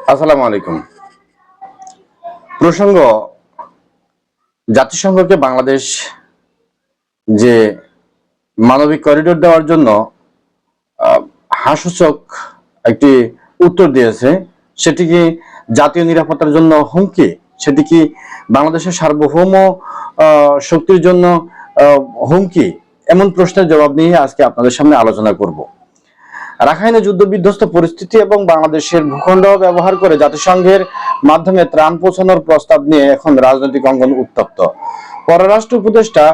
আসসালামু আলাইকুম। প্রসঙ্গ জাতিসংঘকে বাংলাদেশ যে মানবিক করিডোর দেওয়ার জন্য আহ, হাস্যচক একটি উত্তর দিয়েছে সেটি কি জাতীয় নিরাপত্তার জন্য হুমকি সেটি কি বাংলাদেশের সার্বভৌম শক্তির জন্য হুমকি এমন প্রশ্নের জবাব নিয়ে আজকে আপনাদের সামনে আলোচনা করব। রাখাইনে যুদ্ধ বিধ্বস্ত পরিস্থিতি এবং বাংলাদেশের ভূখণ্ড ব্যবহার করে জাতিসংঘের মাধ্যমে ত্রাণ পৌঁছানোর প্রস্তাব নিয়ে এখন রাজনৈতিক অঙ্গন উত্তপ্ত। পররাষ্ট্র উপদেষ্টা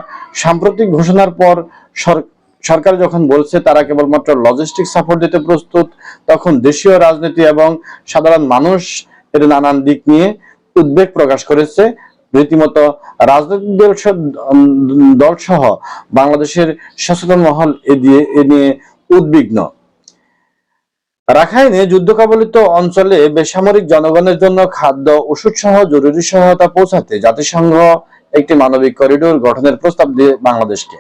সাম্প্রতিক ঘোষণার পর সরকার যখন বলছে তারা কেবলমাত্র লজিস্টিক সাপোর্ট দিতে প্রস্তুত, তখন দেশীয় রাজনীতি এবং সাধারণ মানুষ এর নানান দিক নিয়ে উদ্বেগ প্রকাশ করেছে। রীতিমতো রাজনৈতিক দল দল সহ বাংলাদেশের সচেতন মহল এ দিয়ে এ নিয়ে উদ্বিগ্ন। রাখাইনে যুদ্ধ কবলিত অঞ্চলে বেসামরিক জনগণের জন্য খাদ্য ওষুধ সহ জরুরি সহায়তা পৌঁছাতে জাতিসংঘ একটি মানবিক করিডোর গঠনের প্রস্তাব দিয়ে বাংলাদেশকে।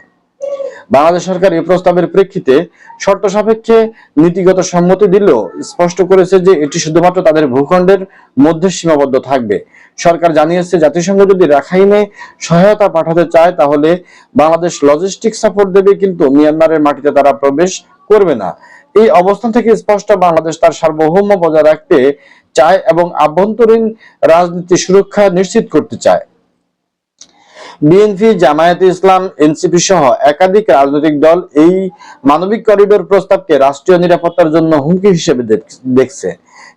বাংলাদেশ সরকার এই প্রস্তাবের প্রেক্ষিতে শর্ত সাপেক্ষে নীতিগত সম্মতি দিলেও স্পষ্ট করেছে যে এটি শুধুমাত্র তাদের ভূখণ্ডের মধ্যে সীমাবদ্ধ থাকবে। সরকার জানিয়েছে, জাতিসংঘ যদি রাখাইনে সহায়তা পাঠাতে চায়, তাহলে বাংলাদেশ লজিস্টিক সাপোর্ট দেবে, কিন্তু মিয়ানমারের মাটিতে তারা প্রবেশ করবে না। এই অবস্থান থেকে স্পষ্ট বাংলাদেশ তার সার্বভৌম বজায় রাখতে চায় এবং আভ্যন্তরীণ রাজনীতি সুরক্ষা নিশ্চিত করতে চায়। বিএনপি, জামায়াতে ইসলাম, এনসিপি সহ একাধিক রাজনৈতিক দল এই মানবিক করিডোর প্রস্তাবকে রাষ্ট্রীয় নিরাপত্তার জন্য হুমকি হিসেবে দেখছে।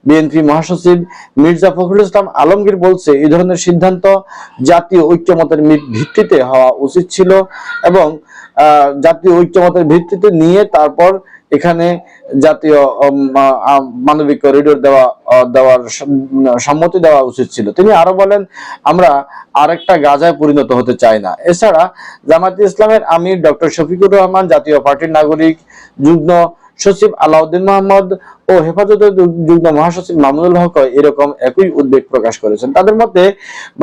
বিএনপি মহাসচিব মির্জা ফখরুল ইসলাম আলমগীর বলছে, এই ধরনের সিদ্ধান্ত জাতীয় ঐক্যমতের ভিত্তিতে হওয়া উচিত ছিল এবং জাতীয় ঐক্যমতের ভিত্তিতে নিয়ে তারপর এখানে জাতীয় মানবিক করিডোর দেওয়া দেওয়ার সম্মতি দেওয়া উচিত ছিল। তিনি আরও বলেন, আমরা আরেকটা গাজায় পরিণত হতে চাই না। এছাড়া জামায়াতে ইসলামের আমির ডক্টর শফিকুর রহমান, জাতীয় পার্টির নাগরিক, যুগ্ম সচিব আলাউদ্দিন মোহাম্মদ ও হেফাজতের যুগ্ম মহাসচিব মামুনুল হক এরকম একই উদ্বেগ প্রকাশ করেছেন। তাদের মতে,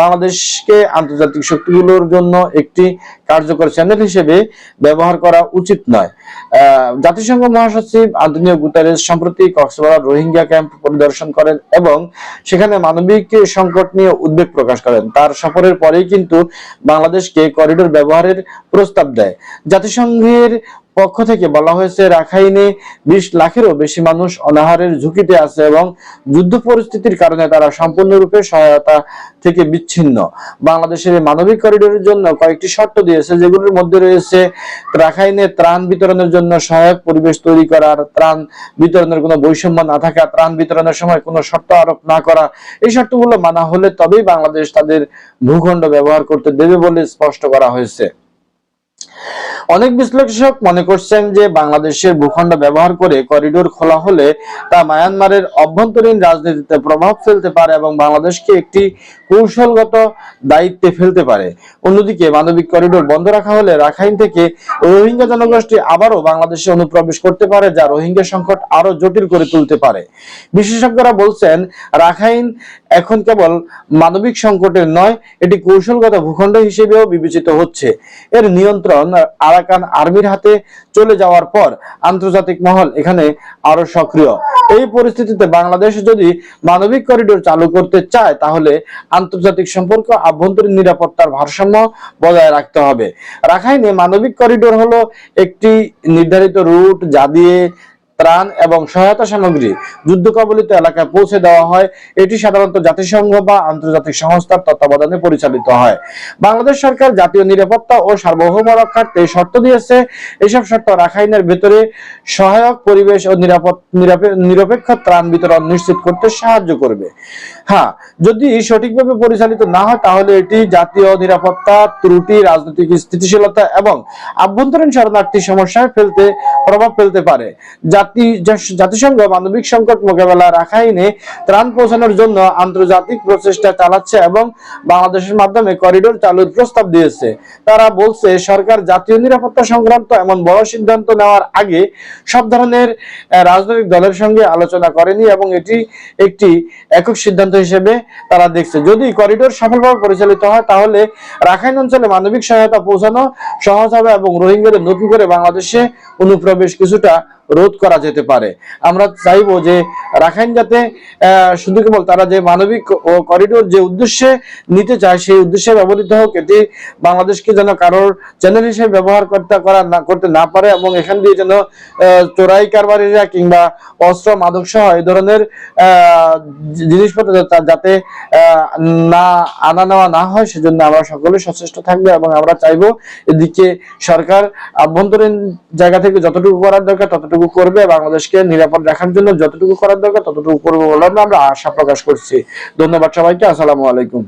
বাংলাদেশকে আন্তর্জাতিক শক্তিগুলোর জন্য একটি কার্যকর চ্যানেল হিসেবে ব্যবহার করা উচিত নয়। জাতিসংঘ মহাসচিব আন্তনিও গুতারেস সম্প্রতি কক্সবাজার রোহিঙ্গা ক্যাম্প পরিদর্শন করেন এবং সেখানে মানবিক সংকট নিয়ে উদ্বেগ প্রকাশ করেন। তার সফরের পরেই কিন্তু বাংলাদেশকে করিডোর ব্যবহারের প্রস্তাব দেয়। জাতিসংঘের পক্ষ থেকে বলা হয়েছে, রাখাইনে বিশ লাখেরও বেশি মানুষ অনাহারের ঝুঁকিতে আছে এবং যুদ্ধ পরিস্থিতির কারণে তারা সম্পূর্ণরূপে সহায়তা থেকে বিচ্ছিন্ন। বাংলাদেশের মানবিক করিডোরের জন্য কয়েকটি শর্ত দিয়েছে, যেগুলোর মধ্যে রয়েছে, রাখাইনে ত্রাণ বিতরণের জন্য সহায়ক পরিবেশ তৈরি করার, ত্রাণ বিতরণের কোনো বৈষম্য না থাকা, ত্রাণ বিতরণের সময় কোনো শর্ত আরোপ না করা। এই শর্তগুলো মানা হলে তবেই বাংলাদেশ তাদের ভূখণ্ড ব্যবহার করতে দেবে বলে স্পষ্ট করা হয়েছে। অনেক বিশ্লেষক মনে করছেন যে বাংলাদেশের ভূখণ্ড ব্যবহার করে করিডোর খোলা হলে তা মায়ানমারের অভ্যন্তরীণ রাজনীতিতে প্রভাব ফেলতে পারে এবং বাংলাদেশকে একটি কৌশলগত দায়িত্বে ফেলতে পারে। অন্যদিকে মানবিক করিডোর বন্ধ রাখা হলে রাখাইন থেকে রোহিঙ্গা জনগোষ্ঠী আবারও বাংলাদেশে অনুপ্রবেশ করতে পারে, যা রোহিঙ্গা সংকট আরও জটিল করে তুলতে পারে। বিশেষজ্ঞরা বলছেন, রাখাইন এখন কেবল মানবিক সংকটের নয়, এটি কৌশলগত ভূখণ্ড হিসেবেও বিবেচিত হচ্ছে। এর নিয়ন্ত্রণ আরাকান আর্মির হাতে চলে যাওয়ার পর আন্তর্জাতিক মহল এখানে আরও সক্রিয়। এই পরিস্থিতিতে বাংলাদেশ যদি মানবিক করিডোর চালু করতে চায়, তাহলে আন্তর্জাতিক সম্পর্ক, আভ্যন্তরীণ নিরাপত্তার ভারসাম্য বজায় রাখতে হবে। রাখাইনে মানবিক করিডোর হলো একটি নির্ধারিত রুট, যা দিয়ে ত্রাণ এবং সহায়তা সামগ্রী যুদ্ধ কবলিত এলাকায় পৌঁছে দেওয়া হয়। এটি সাধারণত জাতিসংঘ বা আন্তর্জাতিক সংস্থার তত্ত্বাবধানে পরিচালিত হয়। বাংলাদেশ সরকার জাতীয় নিরাপত্তা ও সার্বভৌম রক্ষার্থে শর্ত দিয়েছে, এসব শর্ত রাখাইনের ভেতরে সহায়ক পরিবেশ ও নিরাপদ নিরপেক্ষ ত্রাণ বিতরণ নিশ্চিত করতে সাহায্য করবে। হ্যাঁ যদি সঠিকভাবে পরিচালিত না হয়, তাহলে এটি জাতীয় নিরাপত্তা ত্রুটি, রাজনৈতিক স্থিতিশীলতা এবং আভ্যন্তরীণ শরণার্থী সমস্যায় ফেলতে প্রভাব ফেলতে পারে। জাতি জাতিসংঘ মানবিক সংকট মোকাবেলা রাখাইনে ত্রাণ পৌঁছানোর জন্য আন্তর্জাতিক প্রচেষ্টা চালাচ্ছে এবং বাংলাদেশের মাধ্যমে করিডোর চালুর প্রস্তাব দিয়েছে। তারা বলছে, সরকার জাতীয় নিরাপত্তা সংক্রান্ত এমন বড় সিদ্ধান্ত নেওয়ার আগে সব ধরনের রাজনৈতিক দলের সঙ্গে আলোচনা করেনি এবং এটি একটি একক সিদ্ধান্ত হিসেবে তারা দেখছে। যদি করিডোর সফলভাবে পরিচালিত হয়, তাহলে রাখাইন অঞ্চলে মানবিক সহায়তা পৌঁছানো সহজ হবে এবং রোহিঙ্গাদের নতুন করে বাংলাদেশে অনুপ্রবেশ বেশ কিছুটা রোধ করা যেতে পারে। আমরা চাইব যে রাখাইন যাতে শুধু কেবল তারা যে মানবিক করিডোর যে উদ্দেশ্যে নিতে চায়, সেই উদ্দেশ্যে ব্যবহৃত হোক, এটি বাংলাদেশকে যেন কারোর চ্যানেল হিসেবে ব্যবহার করতে করা না, করতে না পারে এবং এখান দিয়ে যেন চোরাই কারবারিরা কিংবা অস্ত্র মাদক সহ এই ধরনের জিনিসপত্র যাতে না, আনা নেওয়া না হয়, সেজন্য আমরা সকলে সচেষ্ট থাকবে এবং আমরা চাইব এদিকে সরকার আভ্যন্তরীণ জায়গা থেকে যতটুকু করার দরকার ততটুকু করবে। বাংলাদেশকে নিরাপদ রাখার জন্য যতটুকু করার দরকার ততটুকু করবে বলে আমরা আশা প্রকাশ করছি। ধন্যবাদ সবাইকে। আসসালামু আলাইকুম।